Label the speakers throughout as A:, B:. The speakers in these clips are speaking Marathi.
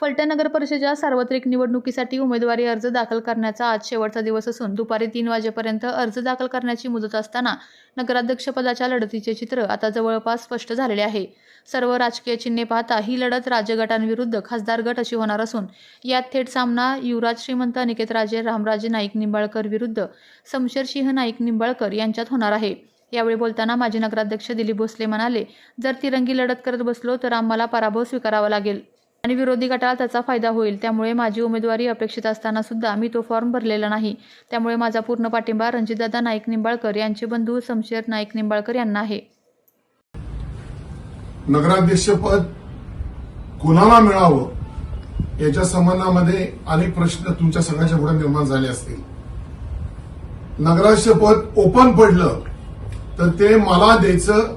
A: फलटण नगर परिषदेच्या सार्वत्रिक निवडणुकीसाठी उमेदवारी अर्ज दाखल करण्याचा आज शेवटचा दिवस असून दुपारी तीन वाजेपर्यंत अर्ज दाखल करण्याची मुदत असताना नगराध्यक्षपदाच्या लढतीचे चित्र आता जवळपास स्पष्ट झालेले आहे. सर्व राजकीय चिन्हे पाहता ही लढत राज्यगटांविरुद्ध खासदार गट अशी होणार असून यात थेट सामना युवराज श्रीमंत अनिकेत राजे रामराजे नाईक निंबाळकर विरुद्ध शमशेरसिंह नाईक निंबाळकर यांच्यात होणार आहे. यावेळी बोलताना माजी नगराध्यक्ष दिलीप भोसले म्हणाले जर तिरंगी लढत करत बसलो तर आम्हाला पराभव स्वीकारावा लागेल. आणि विरोधी गटाला त्याचा फायदा होईल. त्यामुळे माझी उमेदवारी अपेक्षित असताना सुद्धा मी तो फॉर्म भरलेला नाही. त्यामुळे माझा पूर्ण पाठिंबा रणजितदादा नाईक निंबाळकर यांचे बंधू समशेर नाईक निंबाळकर यांना आहे.
B: नगराध्यक्षपद कोणाला मिळावं याच्या संबंधामध्ये अनेक प्रश्न तुमच्या सगळ्यांच्या पुढे निर्माण झाले असतील. नगराध्यक्षपद ओपन पडलं तर ते मला द्यायचं.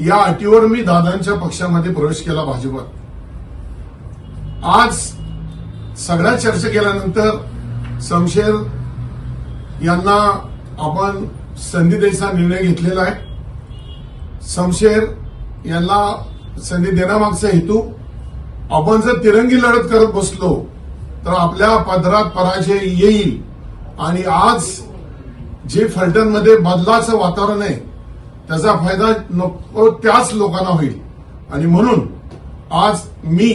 B: या अटीवर मी दादांच्या पक्षामध्ये प्रवेश केला भाजपात. आज सगळ्या चर्चा केल्यानंतर समशेर यांना आपण संधी द्यायचा निर्णय घेतलेला आहे. समशेर यांना संधी देण्यामागचा हेतू आपण जर तिरंगी लढत करत बसलो तर आपल्या पदरात पराजय येईल. आणि आज जे फलटणमध्ये बदलाचं वातावरण आहे त्याचा फायदा नको त्याच लोकांना होईल. आणि म्हणून आज मी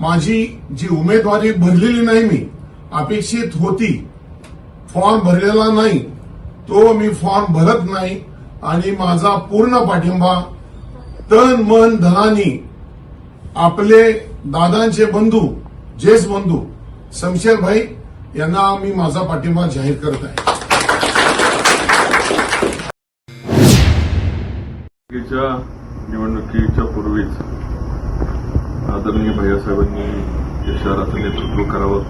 B: माझी जी उमेदवारी भरलेली नाही मी अपेक्षित होती फॉर्म भरलेला नाही तो मी फॉर्म भरत नाही आणि माझा पूर्ण पाठिंबा तन मन धनानी आपले दादांचे बंधू जेस बंधू शमशेर भाई यांना मी माझा पाठिंबा जाहीर करत आहे.
C: निवडणुकीच्या पूर्वीच आदरणीय भैयासाहेबांनी या शहराचं नेतृत्व करावं.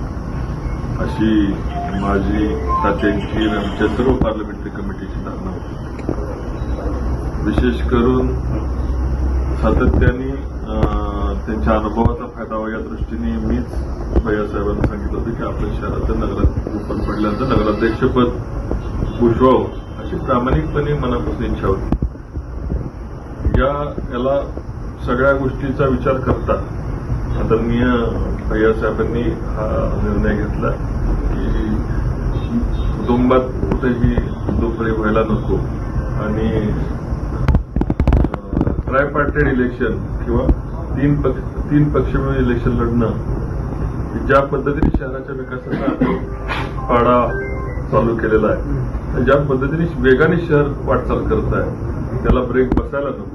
C: अशी माझी तात्यांची आणि आमच्या सर्व पार्लमेंटरी कमिटीची धारणा होती. विशेष करून सातत्याने अं, त्यांच्या अनुभवाचा फायदा व्हावा या दृष्टीने मीच भैयासाहेबांना सांगितलं होतं की आपल्या शहराचं नगरात ओपन पडल्यानंतर नगराध्यक्षपद भूषवावं अशी प्रामाणिकपणे मनापासून इच्छा होती. या याला सगळ्या गोष्टीचा विचार करता आदरणीय भैयासाहेबांनी हा निर्णय घेतला की कुटुंबात कुठेही दुपरी व्हायला नको आणि ट्राय पार्टेड इलेक्शन किंवा तीन पक्ष तीन पक्ष मिळून इलेक्शन लढणं ज्या पद्धतीने शहराच्या विकासाचा पाडा चालू केलेला आहे ज्या पद्धतीने वेगाने शहर वाटचाल करत आहे त्याला ब्रेक बसायला नको.